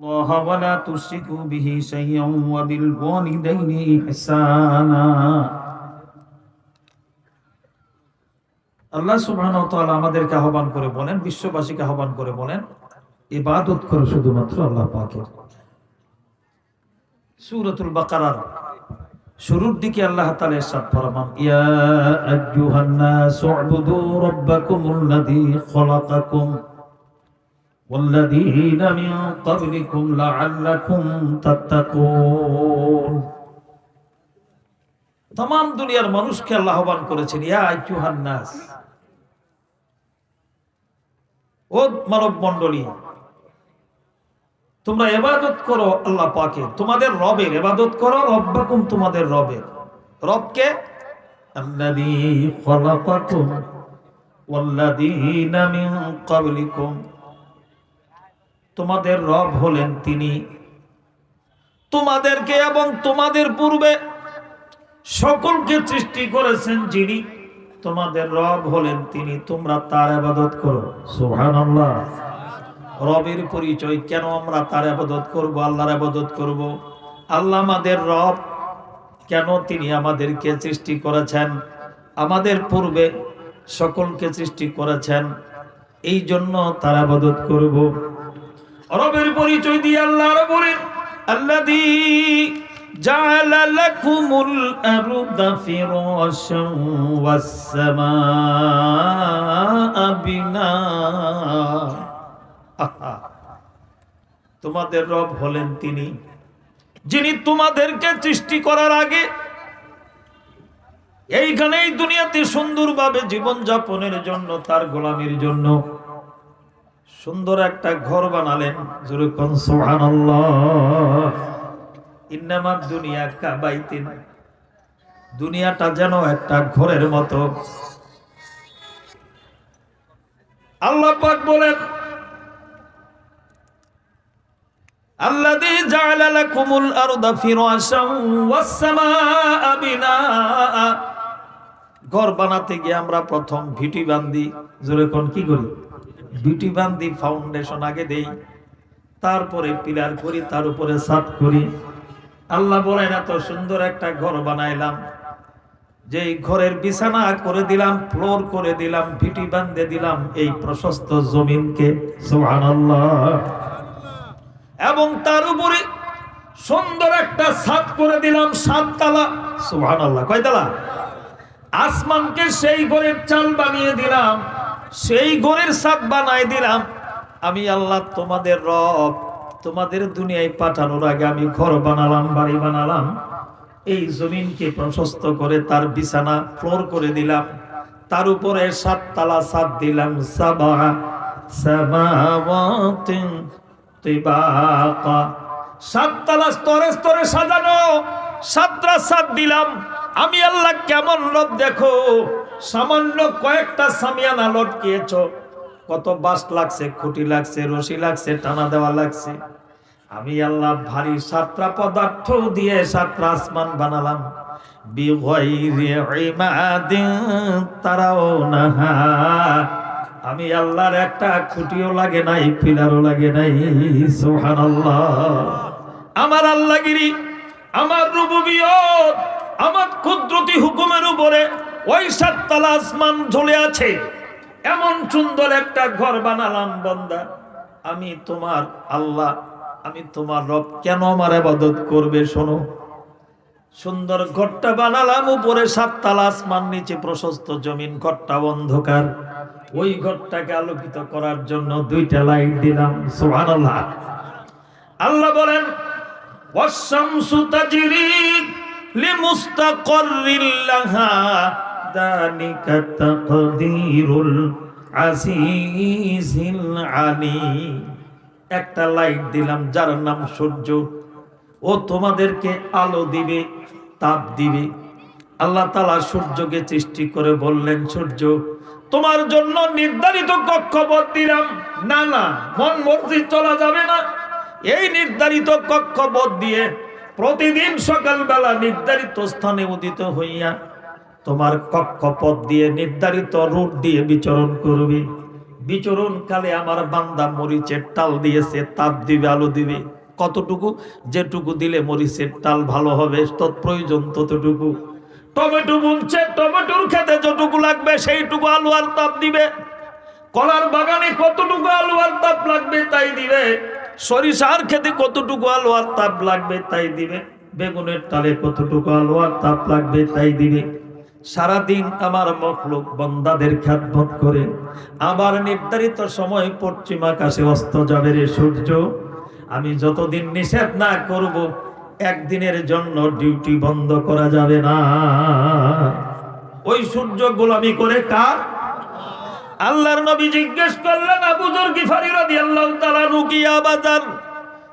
الله ولا تشركوا به شيئا وبالوالدين إحسانا আল্লাহ সুবহান আমাদেরকে আহ্বান করে বলেন বিশ্ববাসীকে আহ্বান করে বলেন ইবাদত করো শুধুমাত্র আল্লাহ পাকের সূরাতুল বাকারার শুরুর দিকে আল্লাহ তাআলা ইরশাদ ফরমান ইয়া আইয়ুহান নাস উবুদু রাব্বাকুমুল্লাযী খলাকাকুম والذين من قبلكم لعلكم تتقون. তমাম দুনিয়ার মানুষকে আল্লাহ আহ্বান করেছেন, ইয়া নাস। ও মানব মণ্ডলী, তোমরা এবাদত করো আল্লাহ পাকে, তোমাদের রবের এবাদত করো রব্বাকুম তোমাদের রবের। রবকে আল্লাযী খালাকাকুম ওয়াল্লাযীনা মিন ক্বাবলিকুম। তোমাদের রব হলেন তিনি। তোমাদেরকে এবং তোমাদের পূর্বে সকলকে সৃষ্টি করেছেন যিনি। তোমাদের রব হলেন তিনি তোমরা তার আবাদত করো। সুবহানাল্লাহ। রবের পরিচয় কেন আমরা তার আবাদত করব আল্লাহর আবাদত করব? আল্লাহ আমাদের রব কেন তিনি আমাদেরকে সৃষ্টি করেছেন? আমাদের পূর্বে সকলকে সৃষ্টি করেছেন এই জন্য তার আবাদত করব। রবের পরিচয় দিয়ে আল্লাহ বলেন সামাআ বিনা। তোমাদের রব হলেন তিনি, যিনি তোমাদেরকে সৃষ্টি করার আগে এইখানে এই দুনিয়াতে সুন্দরভাবে জীবন যাপনের জন্য, তার গোলামির জন্য সুন্দর একটা ঘর বানালেন। যেরকম সুবহানাল্লাহ। ইন্নামাদ দুনিয়া কাবাইতিন। দুনিয়াটা যেন একটা ঘরের মতো। আল্লাহ পাক বলেন, আল্লাযী জাআলা লাকুমুল আরদা ফিরাশান ওয়াস সামাআ ঘর বানাতে গিয়ে আমরা প্রথম ভিটি বান্ধি। জোরে কি করি? ভিটি বান্ধি ফাউন্ডেশন আগে দেই, তারপরে পিলার করি, তার উপরে ছাদ করি। আল্লাহ বলেন, এত সুন্দর একটা ঘর বানাইলাম। যে ঘরের বিছানা করে দিলাম ফ্লোর করে দিলাম, ভিটি বান্ধে দিলাম, এই প্রশস্ত জমিনকে এবং তার উপরে সুন্দর একটা ছাদ করে দিলাম সাত তালা সুবহানাল্লাহ। কয় তালা আসমানকে সেই ঘরের চাল বানিয়ে দিলাম। সেই ঘরের ছাদ বানাই দিলাম। আমি আল্লাহ তোমাদের রব, তোমাদের দুনিয়ায় পাঠানোর আগে আমি ঘর বানালাম, বাড়ি বানালাম। এই জমিনকে প্রশস্ত করে তার বিছানা, ফ্লোর করে দিলাম। তার উপরে সাত তালা সাত দিলাম তিবাকা। সাততলা স্তরে স্তরে সাজানো, সাতটা সাত দিলাম। আমি আল্লাহ কেমন রব দেখো। সামান্য কয়েকটা সামিয়ানা লটকিয়েছ। কত বাস লাগছে, খুঁটি লাগছে, রশি লাগছে, টানা দেওয়া লাগছে। আমি আল্লাহ ভারী সাতটা পদার্থ দিয়ে সাতটা আসমান বানালাম। তারাও না আমি আল্লাহর একটা খুঁটিও লাগে নাই, পিলারও লাগে নাই, সুবহানাল্লাহ। আমার আল্লাহগিরি, আমার রুবুবিয়ত, আমার কুদরতি হুকুমের উপরে ওই সাততলা আসমান ঝুলে আছে। এমন সুন্দর একটা ঘর বানালাম, বন্দা। আমি তোমার আল্লাহ, আমি তোমার রব কেন আমার আবাদত করবে, শোনো? সুন্দর ঘরটা বানালাম, উপরে সাততলা আসমান, নিচে প্রশস্ত জমিন, ঘরটা অন্ধকার। ওই ঘরটাকে আলোকিত করার জন্য দুইটা লাইট দিলাম, সুবহানাল্লাহ। আল্লাহ বলেন ওয়াশ-শামসু তাজরি লিমুস্তাকাররিল দানিকা তাকদীরুল আজিজিল আলী একটা লাইট দিলাম, যার নাম সূর্য। ও তোমাদেরকে আলো দিবে, তাপ দিবে। আল্লাহ তালা সূর্যকে সৃষ্টি করে বললেন, সূর্য, তোমার জন্য নির্ধারিত কক্ষপথ দিলাম। না না, মন মর্জি চলা যাবে না। এই নির্ধারিত কক্ষপথ দিয়ে প্রতিদিন সকালবেলা নির্ধারিত স্থানে উদিত হইয়া তোমার কক্ষপথ দিয়ে নির্ধারিত রুট দিয়ে বিচরণ করবে। বিচরণ কালে আমার বান্দা মরিচের টাল দিয়েছে, তাপ দিবে, আলো দিবে। কতটুকু? যেটুকু দিলে মরিচের টাল ভালো হবে, তৎপ্রয়োজন ততটুকু। টমেটো বুনছে, টমেটোর খেতে যতটুকু লাগবে সেইটুকু আলু আর তাপ দিবে। কলার বাগানে কতটুকু আলু আর তাপ লাগবে তাই দিবে। সরিষার খেতে কতটুকু আলু আর তাপ লাগবে তাই দিবে। বেগুনের টালে কতটুকু আলু আর তাপ লাগবে তাই দিবে। সারাদিন আমার মখলুক বন্দাদের খ্যাতমত করে। আবার নির্ধারিত সময় পশ্চিম আকাশে অস্ত যাবে রে সূর্য। আমি যতদিন নিষেধ না করব, একদিনের জন্য ডিউটি বন্ধ করা যাবে না। ওই সূর্য গোলামি করে কার? আল্লাহর নবী জিজ্ঞেস করলেন, আবু জর গিফারি রাদিয়াল্লাহু তাআলা রুকিয়া বাজার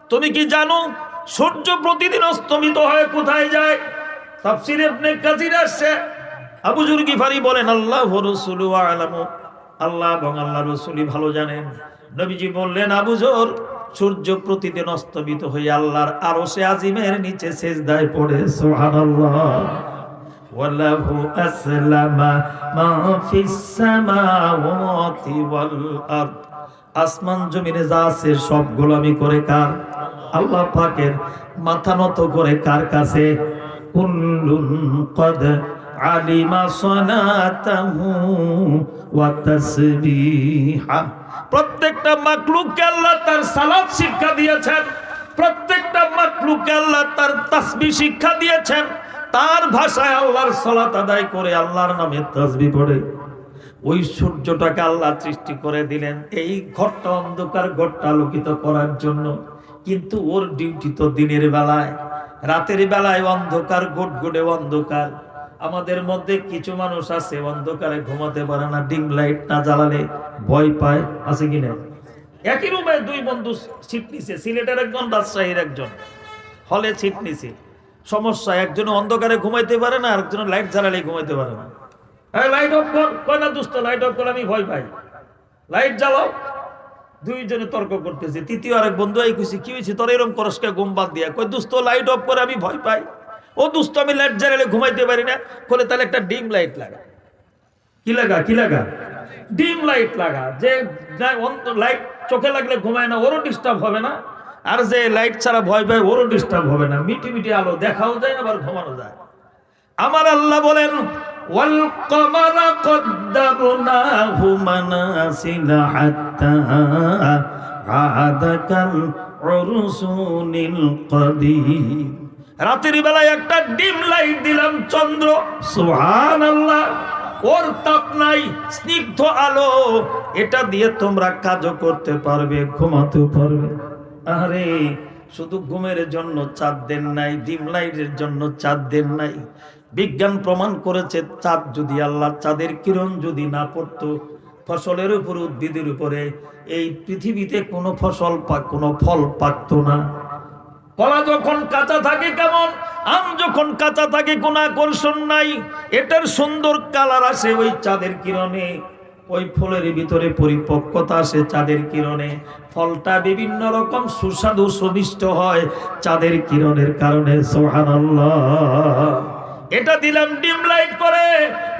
তুমি কি জানো, সূর্য প্রতিদিন অস্তমিত হয়ে কোথায় যায়? তাফসীর ইবনে কাসির আসছে। আবু জর গিফারি বলেন আল্লাহ রাসূলু আলামু আল্লাহ এবং আল্লাহ রাসূলই ভালো জানেন নবীজি বললেন আবু জর সূর্য প্রতিদিন অস্তমিত হয়ে আল্লাহর আরশে আজিমের নিচে সেজদায় পড়ে সুবহানাল্লাহ وله أسلم ما في السماوات والأرض আসমান জমিনে যা আছে সব গোলামি করে কার আল্লাহ পাকের মাথা নত করে কার কাছে কুল্লুন কদ আলিমা সনাতাহু ওয়া তাসবিহা। প্রত্যেকটা মাকলুককে আল্লাহ তার সালাত শিক্ষা দিয়েছেন, প্রত্যেকটা মাকলুককে আল্লাহ তার তাসবিহ শিক্ষা দিয়েছেন। তার ভাষায় আল্লাহর সালাত আদায় করে আল্লাহর নামে তাসবি পড়ে। ওই সূর্যটাকে আল্লাহ সৃষ্টি করে দিলেন, এই ঘরটা অন্ধকার ঘরটা আলোকিত করার জন্য। কিন্তু ওর ডিউটি তো দিনের বেলায়, রাতের বেলায় অন্ধকার গুটগুটে অন্ধকার। আমাদের মধ্যে কিছু মানুষ আছে, অন্ধকারে ঘুমাতে পারে না, ডিম লাইট না জ্বালালে ভয় পায়, আছে কি না একই রুমে দুই বন্ধু সিট নিছে, সিলেটের একজন, রাজশাহীর একজন। হলে সিট নিছে। সমস্যা, একজনে অন্ধকারে ঘুমাইতে পারে না, আরেকজনে লাইট জ্বালালে ঘুমাইতে পারে না। লাইট অফ কর, কয় না দুষ্ট লাইট অফ করে আমি ভয় পাই। লাইট জ্বালাও। দুইজনে তর্ক করতেছে, তৃতীয় আরেক বন্ধু এই কইছে কি হয়েছে তোর এরকম করসকে ঘুম বাদ দিয়া। কই দুস্ত লাইট অফ করে আমি ভয় পাই। ও দুস্ত আমি লাইট জ্বালালে ঘুমাইতে পারি না। করে তাহলে একটা ডিম লাইট লাগা। কি লাগা কি লাগা? ডিম লাইট লাগা। যে লাইট চোখে লাগলে ঘুমায় না, ওরও ডিস্টার্ব হবে না। আর যে লাইট ছাড়া ভয় পায়, ওরও ডিস্টার্ব হবে না। মিটি মিটি আলো দেখাও যায় আবার ঘুমানো যায়। আমার আল্লাহ বলেন কমারা কদ্দারনাহু মানাসিলা হাত্তা আদাকাল উরসুনিল কদির। রাতের বেলায় একটা ডিম লাইট দিলাম, চন্দ্র। সুবহানাল্লাহ, ওর তাপ নাই, স্নিগ্ধ আলো। এটা দিয়ে তোমরা কাজও করতে পারবে, ঘুমাতেও পারবে। আরে শুধু ঘুমের জন্য চাঁদ দেন নাই, ডিম লাইটের জন্য চাঁদ দেন নাই। বিজ্ঞান প্রমাণ করেছে, চাঁদ যদি আল্লাহ, চাঁদের কিরণ যদি না পড়তো, ফসলের উপর, উদ্ভিদের উপরে, এই পৃথিবীতে কোনো ফসল পাক কোনো ফল পাকতো না। কলা যখন কাঁচা থাকে কেমন, আম যখন কাঁচা থাকে কোনো আকর্ষণ নাই, এটার সুন্দর কালার আসে ওই চাঁদের কিরণে। ওই ফুলের ভিতরে পরিপক্কতা আসে চাঁদের কিরণে। ফলটা বিভিন্ন রকম সুস্বাদু, সুমিষ্ট হয় চাঁদের কিরণের কারণে সোহানাল্লাহ এটা দিলাম ডিম লাইট করে।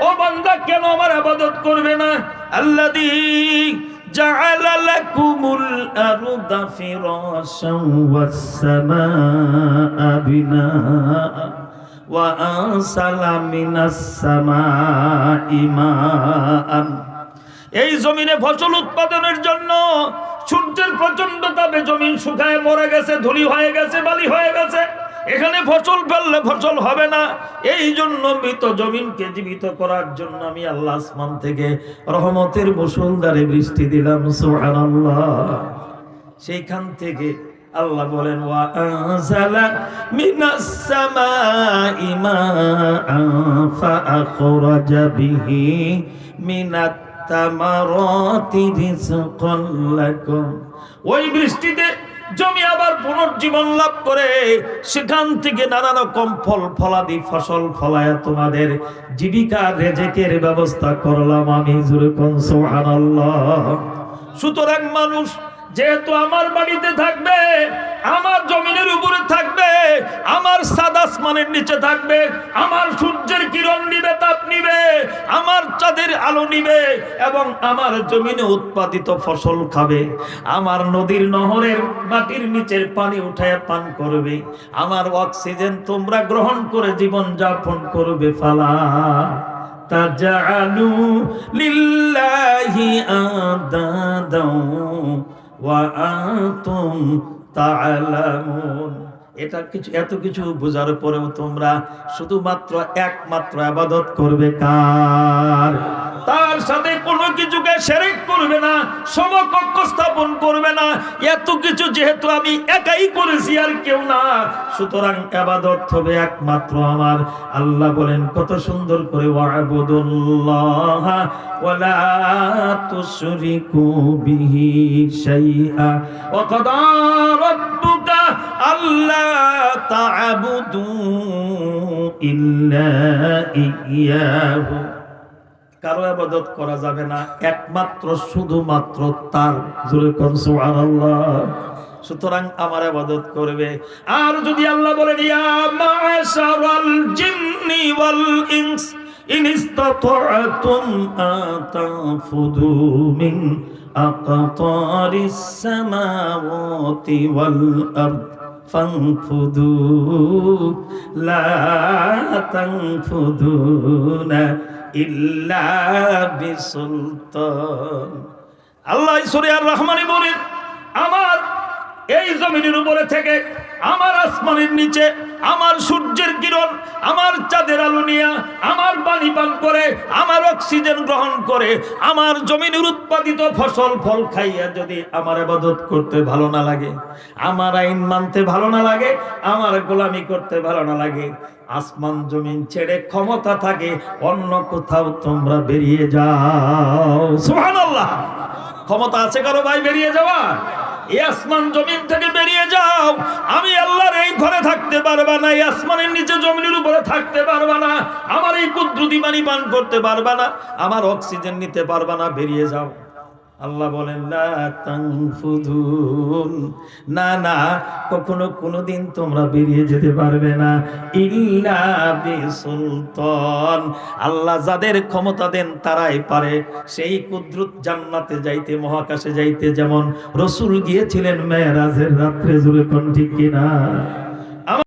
ও বান্দা, কেন আমার আবাদত করবে না? আল্লাদি جعل لكم الأرض فراشا والسماء بناء وأنزل من السماء ماء এই জমিনে ফসল উৎপাদনের জন্য সূর্যের প্রচন্ড তাপে জমিন শুকায় মরে গেছে ধুলি হয়ে গেছে বালি হয়ে গেছে এখানে ফসল ফেললে ফসল হবে না। এই জন্য মৃত জমিনকে জীবিত করার জন্য আমি আল্লাহ আসমান থেকে রহমতের মুসলদারে বৃষ্টি দিলাম, সুবহানাল্লাহ। সেইখান থেকে আল্লাহ বলেন, ওয়া ওই বৃষ্টিতে জমি আবার পুনর্জীবন লাভ করে, সেখান থেকে নানা রকম ফল ফলাদি ফসল ফলায় তোমাদের জীবিকা রেজেকের ব্যবস্থা করলাম আমি সুতরাং মানুষ, যেহেতু আমার বাড়িতে থাকবে, আমার জমিনের উপরে থাকবে, আমার আসমানের নিচে থাকবে, আমার সূর্যের কিরণ নিবে, তাপ নিবে, আমার চাঁদের আলো নিবে এবং আমার জমিনে উৎপাদিত ফসল খাবে। আমার নদীর নহরের মাটির নিচের পানি উঠায় পান করবে। আমার অক্সিজেন তোমরা গ্রহণ করে জীবন যাপন করবে, ফালা তাজালু লিল্লাহি আদাদা ওয়া আনতুম তাআলামুন। এটা কিছু, এত কিছু বোঝার পরেও তোমরা শুধুমাত্র একমাত্র আবাদত করবে কার? তার সাথে কোনো কিছুকে সেরেক করবে না, সমকক্ষ স্থাপন করবে না। এত কিছু যেহেতু আমি একাই করেছি, আর কেউ না। সুতরাং আবাদত হবে একমাত্র আমার। আল্লাহ বলেন, কত সুন্দর করে ওয়াবুদুল্লাহ, ওয়ালা তুশরিকু বিহি শাইআ। ওয়া কাদা রাব্বুকা আল্লা তা'বুদু ইয়াহু। কারও আবাদত করা যাবে না, একমাত্র শুধুমাত্র তার। জোরে সুতরাং আমার আবাদত করবে। আর যদি আল্লাহ বলেন, ইয়া মাশারাল জিন্নি ওয়াল ইনস فانفذوا لا تنفذون ইল্লা বিসুলতান আল্লাহ সুরিয়ার রহমানি বলেন আমার এই জমিনের উপরে থেকে আমার আসমানের নিচে, আমার সূর্যের কিরণ, আমার চাঁদের আলো নিয়ে আমার পানি পান করে, আমার অক্সিজেন গ্রহণ করে, আমার জমিনের উৎপাদিত ফসল ফল খাইয়া যদি আমার আবাদত করতে ভালো না লাগে, আমার আইন মানতে ভালো না লাগে, আমার গোলামি করতে ভালো না লাগে, আসমান জমিন ছেড়ে ক্ষমতা থাকে, অন্য কোথাও তোমরা বেরিয়ে যাও। সুবহানাল্লাহ! ক্ষমতা আছে কারও ভাই বেরিয়ে যাওয়া এই আসমান জমিন থেকে বেরিয়ে যাও। আমি আল্লাহর এই ঘরে থাকতে পারবা না, এই আসমানের নিচে জমিনের উপরে থাকতে পারবা না, আমার এই কুদ্রুতি পানি পান করতে পারবা না, আমার অক্সিজেন নিতে পারবা না, বেরিয়ে যাও। আল্লাহ বলেন না না, কখনো কোনোদিন তোমরা বেরিয়ে যেতে পারবে না। ইল্লা বিসুলতান। আল্লাহ যাদের ক্ষমতা দেন তারাই পারে। সেই কুদরত জান্নাতে যাইতে, মহাকাশে যাইতে যেমন রসুল গিয়েছিলেন মেয়েরাজের রাত্রে জুড়ে কোন ঠিক কিনা